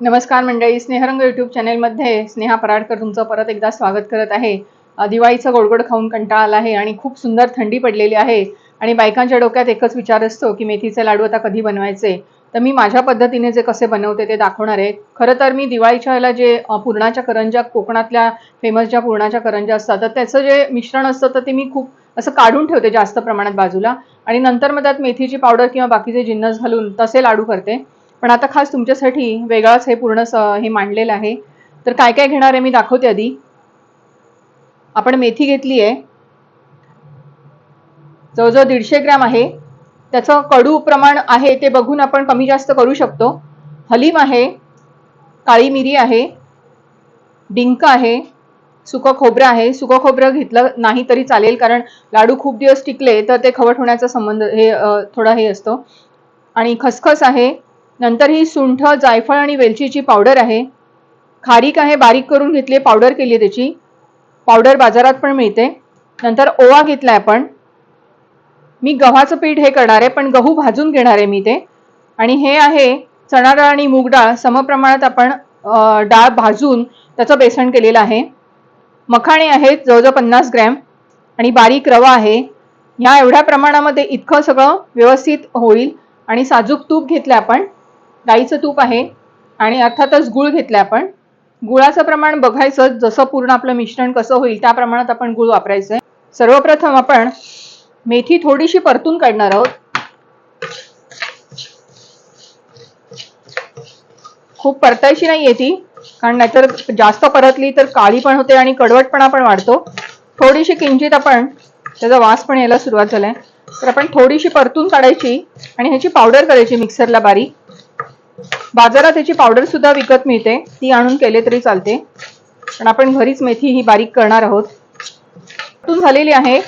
नमस्कार मंडळी स्नेहरंग यूट्यूब चॅनेलमध्ये स्नेहा पराडकर तुमचं परत एकदा स्वागत करत आहे. दिवाळीचं गोडगोड खाऊन कंटाळा आला आहे आणि खूप सुंदर थंडी पडलेली आहे आणि बायकांच्या डोक्यात एकच विचार असतो की मेथीचे लाडू आता कधी बनवायचे? तर मी माझ्या पद्धतीने जे कसे बनवते ते दाखवणार आहे. खरं तर मी दिवाळीच्या वेळेला जे पूर्णाच्या पुरणाच्या करंज्या कोकणातल्या फेमस ज्या पुरणाच्या करंज्या असतात तर त्याचं जे मिश्रण असतं तर ते मी खूप असं काढून ठेवते जास्त प्रमाणात बाजूला आणि नंतर मग त्यात मेथीची पावडर किंवा बाकीचे जिन्नस घालून तसे लाडू करते. पण आता खास तुमच्यासाठी वेगळाच हे पूर्ण स हे मांडलेलं आहे. तर काय काय घेणार आहे मी दाखवते आधी. आपण मेथी घेतली आहे. जवळजवळ दीडशे ग्रॅम आहे. त्याचं कडू प्रमाण आहे ते बघून आपण कमी जास्त करू शकतो. हलीम आहे. काळी मिरी आहे. डिंक आहे. सुकं खोबरं आहे. सुकं खोबरं घेतलं नाही तरी चालेल कारण लाडू खूप दिवस टिकले तर ते खवट होण्याचा संबंध हे थोडा हे असतो. आणि खसखस आहे. नंतर ही सुंठ जायफळ आणि वेलचीची पावडर आहे. खारीक आहे बारीक करून घेतली पावडर केली आहे त्याची. पावडर बाजारात पण मिळते. नंतर ओवा घेतलाय आपण. मी गव्हाचं पीठ हे करणार आहे पण गहू भाजून घेणार आहे मी ते. आणि हे आहे चणा डाळ आणि मूग डाळ. समप्रमाणात आपण डाळ भाजून त्याचं बेसन केलेलं आहे. मखाणे आहेत जवळजवळ पन्नास ग्रॅम. आणि बारीक रवा आहे. ह्या एवढ्या प्रमाणामध्ये इतकं सगळं व्यवस्थित होईल. आणि साजूक तूप घेतलं आपण. गाईचं तूप आहे आणि अर्थातच गुळ घेतला आपण. गुळाचं प्रमाण बघायचं जसं पूर्ण आपलं मिश्रण कसं होईल त्या प्रमाणात आपण गुळ वापरायचं आहे सर्वप्रथम आपण मेथी थोडीशी परतून काढणार आहोत. खूप परतायची नाहीये ती कारण नाहीतर जास्त परतली तर काळी पण होते आणि कडवटपणा पण वाढतो. थोडीशी किंचित आपण त्याचा वास पण यायला सुरुवात झालाय. तर आपण थोडीशी परतून काढायची आणि ह्याची पावडर करायची मिक्सरला बारीक. बाजारात त्याची पावडर सुद्धा विकत मिळते. ती आणून केले तरी चालते. पण आपण घरीच मेथी ही बारीक करणार आहोत. झालेली आहे.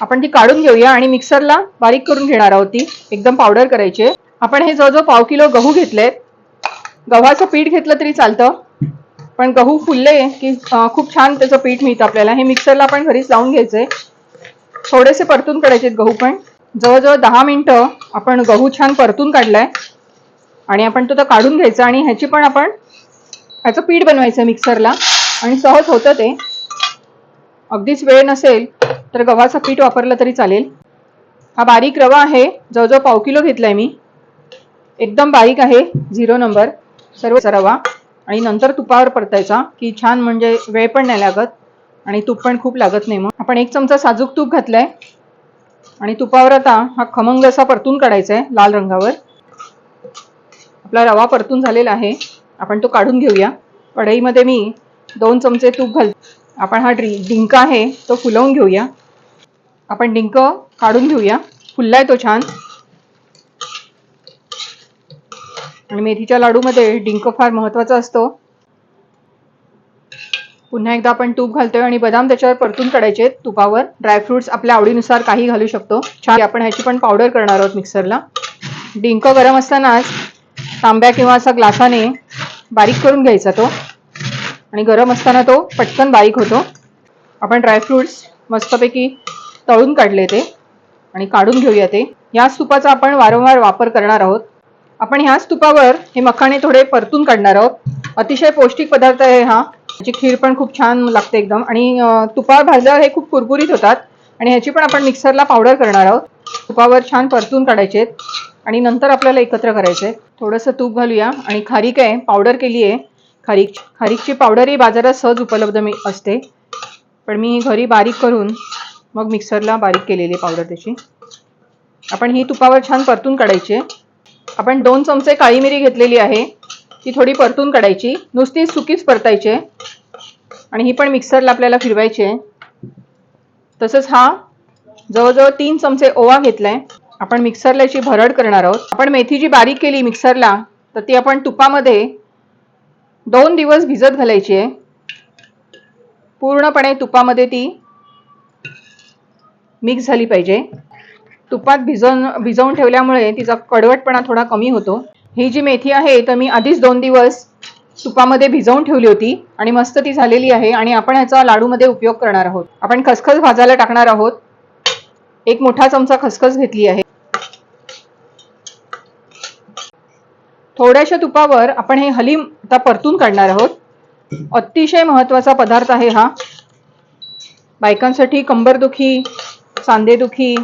आपण ती काढून घेऊया आणि मिक्सरला बारीक करून घेणार आहोत ती. एकदम पावडर करायची आपण हे जवळजवळ पाव किलो गहू घेतलेत. गव्हाचं पीठ घेतलं तरी चालतं. पण गहू फुलले की खूप छान त्याचं पीठ मिळतं आपल्याला. हे मिक्सरला आपण घरीच लावून घ्यायचंय. थोडेसे परतून काढायचे गहू पण. जवळजवळ दहा मिनिटं आपण गहू छान परतून काढलाय. आणि आपण तो तर काढून घ्यायचा आणि ह्याची पण आपण ह्याचं पीठ बनवायचं मिक्सरला. आणि सहज होतं ते. अगदीच वेळ नसेल तर गव्हाचं पीठ वापरलं तरी चालेल. हा बारीक रवा आहे. जवळजवळ पाव किलो घेतलाय मी. एकदम बारीक आहे. Zero number. सर्व रवा. आणि नंतर तुपावर परतायचा की छान म्हणजे वेळ पण नाही लागत आणि तूप पण खूप लागत नाही मग. आपण एक चमचा साजूक तूप घातलं आहे आणि तुपावर आता हा खमंग असा परतून काढायचा आहे लाल रंगावर. आपला रवा परतून झालेला आहे. आपण तो काढून घेऊया. कढईमध्ये मी दोन चमचे तूप घाल आपण हा ड्रि डिंक आहे तो फुलवून घेऊया. आपण डिंक काढून घेऊया. फुललाय तो छान. आणि मेथीच्या लाडूमध्ये डिंक फार महत्त्वाचा असतो. पुन्हा एकदा आपण तूप घालतोय आणि बदाम त्याच्यावर परतून काढायचे तुपावर. ड्रायफ्रुट्स आपल्या आवडीनुसार काही घालू शकतो. छान आपण ह्याची पण पावडर करणार आहोत मिक्सरला डिंक गरम असतानाच तांब्या किंवा असा ग्लासाने बारीक करून घ्यायचा तो. आणि गरम असताना तो पटकन बारीक होतो. आपण ड्रायफ्रुट्स मस्तपैकी तळून काढले ते आणि काढून घेऊया ते. ह्या तुपाचा आपण वारंवार वापर करणार आहोत. आपण ह्याच तुपावर हे मखाणे थोडे परतून काढणार आहोत. अतिशय पौष्टिक पदार्थ आहे हा. याची खीर पण खूप छान लागते एकदम. आणि तुपा तुपावर भाजल्यावर हे खूप कुरकुरीत होतात. आणि ह्याची पण आपण मिक्सरला पावडर करणार आहोत. तुपावर छान परतून काढायचे आणि नंतर आपल्याला एकत्र करायचे थोडंसं तूप घालूया. आणि खारीक आहे पावडर केली आहे. खारीक खारीकची पावडर ही बाजारात सहज उपलब्ध मी असते. पण मी घरी बारीक करून मग मिक्सरला बारीक केलेली आहे पावडर त्याची. आपण ही तुपावर छान परतून काढायची. आहे. आपण दोन चमचे काळी मिरी घेतलेली आहे. ती थोडी परतून काढायची. नुसतीच सुकीच परतायची. आहे. आणि ही पण मिक्सरला आपल्याला फिरवायची आहे. तसंच हा जवळजवळ तीन चमचे ओवा घेतलाय. आपण मिक्सरला याची भरड करणार आहोत. आपण मेथी जी बारीक केली मिक्सरला तर ती आपण तुपामध्ये दोन दिवस भिजत घालायची आहे. पूर्णपणे तुपामध्ये ती मिक्स झाली पाहिजे. तुपात भिजवून भिजवून ठेवल्यामुळे तिचा कडवटपणा थोडा कमी होतो. ही जी मेथी आहे तर मी आधीच दोन दिवस तुपामध्ये भिजवून ठेवली होती आणि मस्त ती झालेली आहे आणि आपण ह्याचा लाडूमध्ये उपयोग करणार आहोत. आपण खसखस भाजायला टाकणार आहोत. एक मोठा चमचा खसखस घेतली आहे. थोड्याशा तुपावर आपण हे हलीम आता परतून काढणार आहोत. अतिशय महत्त्वाचा पदार्थ आहे हा. बायकांसाठी कंबरदुखी सांधेदुखी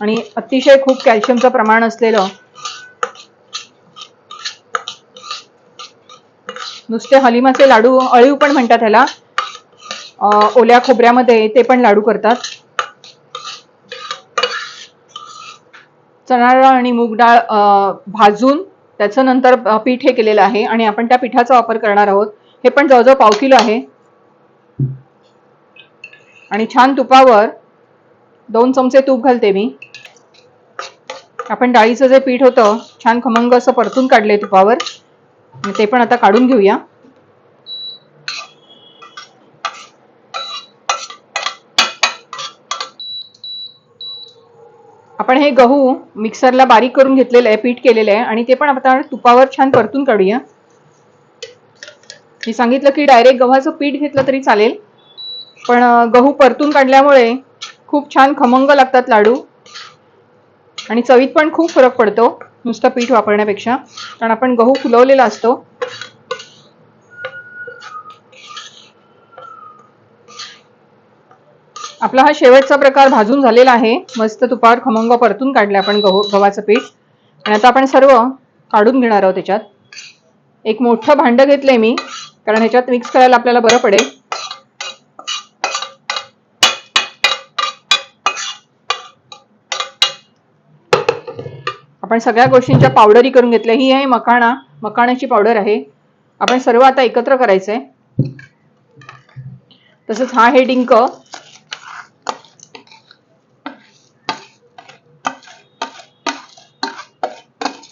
आणि अतिशय खूप कॅल्शियमचं प्रमाण असलेलं नुसते हलिमाचे लाडू अळीव पण म्हणतात ह्याला. ओल्या खोबऱ्यामध्ये ते पण लाडू करतात. चणा डाळ आणि मूग डाळ भाजून त्याचं नंतर पीठ हे केलेलं आहे आणि आपण त्या पिठाचा वापर करणार आहोत. हे पण जवळजवळ पाव किलो आहे. आणि छान तुपावर दोन चमचे तूप घालते मी. आपण डाळीचं जे पीठ होतं छान खमंग असं परतून काढले तुपावर. ते पण आता काढून घेऊया. आपण हे गहू मिक्सरला बारीक करून घेतलेलं आहे पीठ केलेलं आहे आणि ते पण आता तुपावर छान परतून काढूया. मी सांगितलं की डायरेक्ट गव्हाचं पीठ घेतलं तरी चालेल पण गहू परतून काढल्यामुळे खूप छान खमंग लागतात लाडू. आणि चवीत पण खूप फरक पडतो नुसतं पीठ वापरण्यापेक्षा कारण आपण गहू फुलवलेला असतो. आपला हा शेवटचा प्रकार भाजून झालेला आहे. मस्त तुपावर खमंग परतून काढला आपण गहू गव्हाचं पीठ. आणि आता आपण सर्व काढून घेणार आहोत त्याच्यात. एक मोठं भांडं घेतलंय मी कारण ह्याच्यात मिक्स करायला आपल्याला बरं पडेल. आपण सगळ्या गोष्टींच्या पावडरी करून घेतल्या. ही आहे मकाणा मकाण्याची पावडर आहे. आपण सर्व आता एकत्र करायचंय. तसंच हा हे डिंक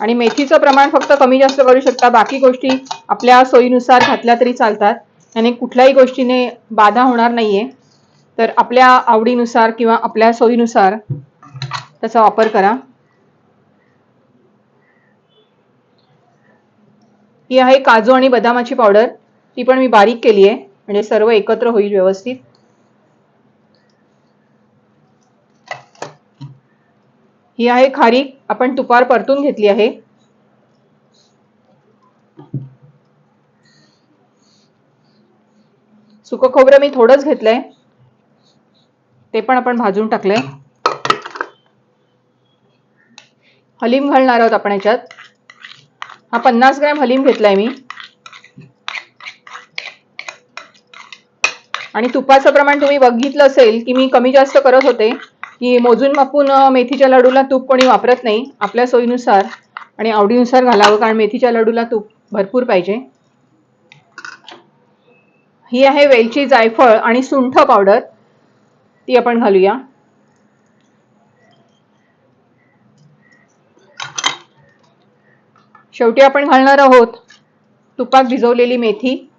आणि मेथीचं प्रमाण फक्त कमी जास्त करू शकता. बाकी गोष्टी आपल्या सोयीनुसार घातल्या तरी चालतात. आणि कुठल्याही गोष्टीने बाधा होणार नाहीये. तर आपल्या आवडीनुसार किंवा आपल्या सोयीनुसार त्याचा वापर करा. ही आहे काजू आणि बदामाची पावडर. ती पण मी बारीक केली आहे म्हणजे सर्व एकत्र होईल व्यवस्थित. ही आहे खारीक आपण तुपार परतून घेतली आहे. सुक खोबरं मी थोडंच घेतलंय. ते पण आपण भाजून टाकलंय. हलीम घालणार आहोत आपण याच्यात. हा पन्नास ग्रॅम हलीम घेतलाय मी. आणि तुपाचं प्रमाण तुम्ही बघितलं असेल की मी कमी जास्त करत होते. की मोजून मापून मेथीच्या लाडूला तूप कोणी वापरत नाही आपल्या सोयीनुसार आणि आवडीनुसार घालावं कारण मेथीच्या लाडूला तूप भरपूर पाहिजे. ही आहे वेलची जायफळ आणि सुंठ पावडर. ती आपण घालूया. शेवटी आपण घालणार आहोत तुपात भिजवलेली मेथी.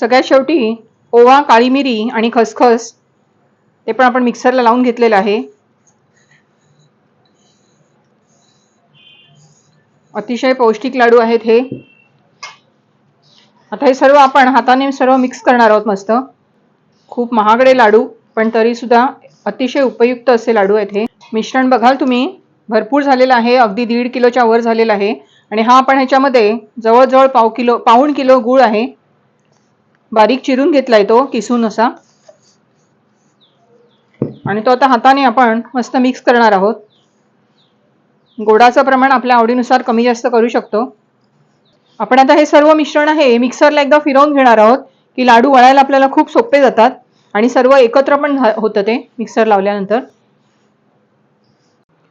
सगळ्यात शेवटी ओवा काळी मिरी आणि खसखस ते पण आपण मिक्सरला लावून घेतलेलं आहे. अतिशय पौष्टिक लाडू आहेत हे. आता हे सर्व आपण हाताने सर्व मिक्स करणार आहोत मस्त. खूप महागडे लाडू पण तरी सुद्धा अतिशय उपयुक्त असे लाडू आहेत हे. मिश्रण बघाल तुम्ही भरपूर झालेलं आहे अगदी दीड किलोच्या वर झालेलं आहे. आणि हा आपण ह्याच्यामध्ये जवळजवळ पाव किलो पाऊण किलो गूळ आहे. बारीक चिरून घेतलाय तो किसून असा. आणि तो आता हाताने आपण मस्त मिक्स करणार आहोत. गोडाचं प्रमाण आपल्या आवडीनुसार कमी जास्त करू शकतो. आपण आता हे सर्व मिश्रण आहे मिक्सरला एकदा फिरवून घेणार आहोत की लाडू वळायला आपल्याला खूप सोपे जातात. आणि सर्व एकत्र पण होतं ते मिक्सर लावल्यानंतर.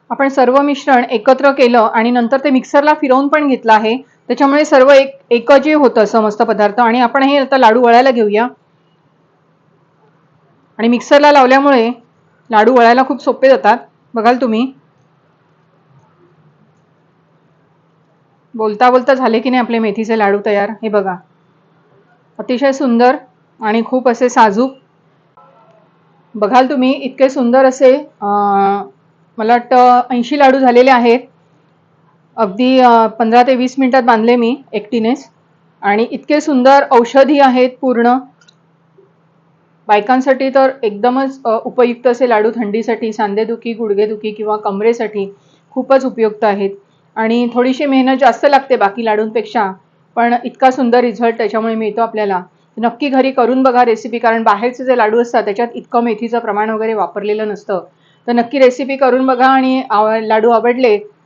आपण सर्व मिश्रण एकत्र केलं आणि नंतर ते मिक्सरला फिरवून पण घेतलं आहे. त्याच्यामुळे सर्व एक एकजीव होतं असं मस्त पदार्थ. आणि आपण हे आता लाडू वळायला घेऊया. आणि मिक्सरला लावल्यामुळे लाडू वळायला खूप सोपे जातात. बघाल तुम्ही. बोलता बोलता झाले की नाही आपले मेथीचे लाडू तयार? हे बघा. अतिशय सुंदर आणि खूप असे साजूक. बघाल तुम्ही इतके सुंदर असे मला वाटतं ऐंशी लाडू झालेले आहेत. अगदी पंधरा ते वीस मिनिटात बांधले मी एकटीनेच. आणि इतके सुंदर औषधी आहेत पूर्ण. बायकांसाठी तर एकदमच उपयुक्त असे लाडू थंडीसाठी सांधेदुखी गुडघेदुखी किंवा कमरेसाठी खूपच उपयुक्त आहेत. आणि थोडीशी मेहनत जास्त लागते बाकी लाडूंपेक्षा पण इतका सुंदर रिझल्ट त्याच्यामुळे मिळतो आपल्याला. नक्की घरी करून बघा रेसिपी कारण बाहेरचे जे लाडू असतात त्याच्यात इतकं मेथीचं प्रमाण वगैरे वापरलेलं नसतं. तर नक्की रेसिपी करून बघा आणि आव- लाडू आवडले